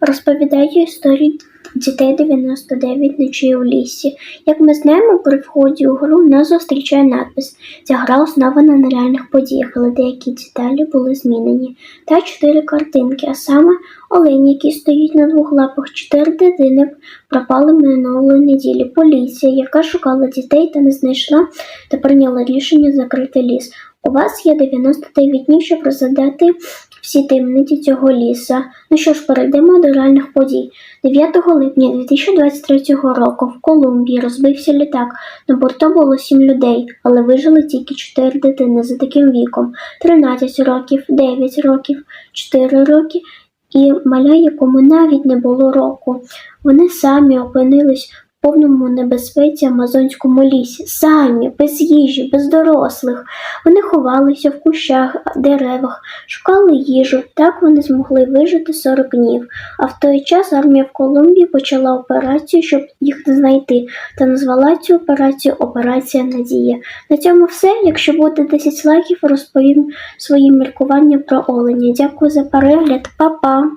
Розповідаю історію дітей 99 ночей у лісі. Як ми знаємо, при вході у гру нас зустрічає надпис. Ця гра основана на реальних подіях, але деякі деталі були змінені. Та чотири картинки, а саме олень, який стоїть на двох лапах, чотири дитини пропали минулої неділі. Поліція, яка шукала дітей та не знайшла, та прийняла рішення закрити ліс. У вас є 99 днів, щоб розгадати всі таємниці цього ліса. Ну що ж, перейдемо до реальних подій. 9 липня 2023 року в Колумбії розбився літак. На борту було 7 людей, але вижили тільки 4 дитини за таким віком: 13 років, 9 років, 4 роки і маля, якому навіть не було року. Вони самі опинились повному небезпеці амазонському лісі, самі, без їжі, без дорослих. Вони ховалися в кущах, деревах, шукали їжу. Так вони змогли вижити 40 днів. А в той час армія в Колумбії почала операцію, щоб їх знайти, та назвала цю операцію Операція Надія. На цьому все. Якщо буде 10 лайків, розповім свої міркування про оленя. Дякую за перегляд, Па-па!